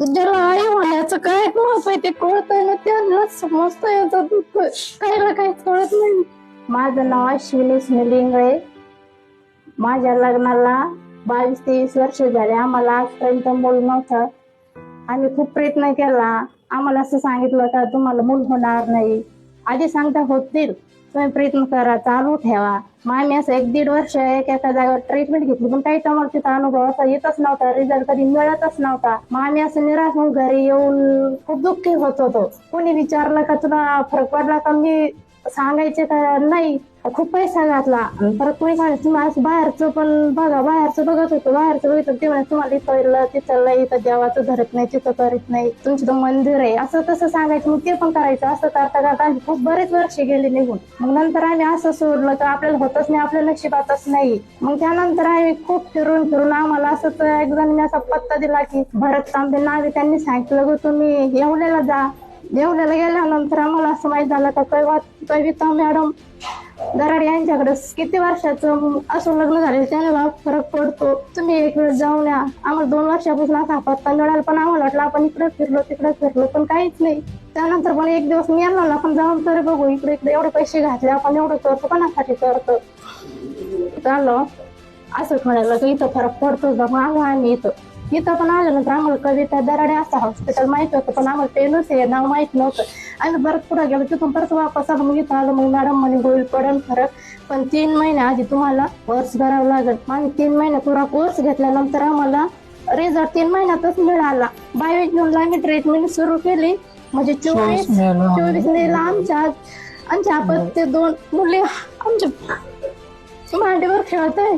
ज्याला आई होण्याचं काय महत्त्व आहे ते कळतंय ना त्यांना समजत याचा दुःख. काहीला काही कळत नाही. माझं नाव अश्विनी स्नेलिंगळे माझ्या लग्नाला बावीस तेवीस वर्ष झाले. आम्हाला आजपर्यंत मूल नव्हतं. आम्ही खूप प्रयत्न केला. आम्हाला असं सांगितलं का तुम्हाला मूल होणार नाही. आधी सांगता होतील तुम्ही प्रयत्न करा चालू ठेवा. मामी असं एक दीड वर्ष एक एका जागेवर ट्रीटमेंट घेतली पण काही आम्हाला तिथं अनुभव असा येतच नव्हता रिझल्ट कधी मिळतच नव्हता. मामी असं निराश होऊन घरी येऊन खूप दुःखी होत होतो. कोणी विचारलं का तुला फरक पडला का? मी सांगायचे का नाही खूप पैसा घातला. आणि परत कोणी सांगायचं तुम्ही बाहेरचं पण बघा बाहेरचं बघत होतो. बाहेरचं बघितलं ते म्हणे तुम्हाला इथं तिथं इथं देवाचं धरत नाही तिथं करत नाही. तुमचं तर मंदिर आहे. असं तसं सांगायचं मग ते पण करायचं. असं करता करता आम्ही खूप बरेच वर्ष गेले निघून. मग नंतर आम्ही असं सोडलं तर आपल्याला होतच नाही आपल्या नशिबातच नाही. मग त्यानंतर आम्ही खूप फिरून फिरून आम्हाला असंच एक जण असा पत्ता दिला की भरत तांबे नावे त्यांनी सांगितलं ग तुम्ही येवल्याला जा. येवल्याला गेल्यानंतर आम्हाला असं माहीत झालं का कैवा कविता मॅडम. दराड यांच्याकडे किती वर्षाचं असं लग्न झाले त्याला फरक पडतो. तुम्ही एक वेळ जाऊन या. आम्हाला दोन वर्षापासून असा पत्ता मिळाला पण आम्हाला वाटलं आपण इकडे फिरलो तिकडे फिरलो पण काहीच नाही. त्यानंतर पण एक दिवस मी यांना आपण जाऊन तरी बघू इकडे इकडे एवढे पैसे घातले आपण एवढं करतो कोणासाठी करतो? चाललो असं म्हणायला की इथं फरक पडतो का मग आलो आम्ही इथं. इथं पण आल्यानंतर आम्हाला कविता दराडे असं हॉस्पिटल माहीत होतं पण आम्हाला पेनच हे नाव माहीत नव्हतं आम्ही परत पुढे गेलो तिथून परत वापस आलो मग इथं आलो मग मॅडम म्हणे होईल पडेल फरक पण तीन महिने आधी तुम्हाला कोर्स करावा लागेल आम्ही तीन महिने पुरा कोर्स घेतल्यानंतर आम्हाला रिझल्ट तीन महिन्यातच मिळाला बावीस जूनला आम्ही ट्रीटमेंट सुरू केली म्हणजे चोवीस चोवीस मेला आमच्या आमच्या आपण ते दोन मुले आमच्या मांडीवर खेळत आहे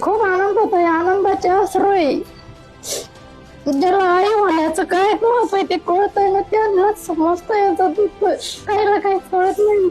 खूप आनंद होतो या आनंदाचे अश्रू आहे ज्याला आई होण्याचं काय महत्त्व आहे ते कळत आहे ना त्यांना समजतं याचं दुःख. काहीला काही कळत नाही.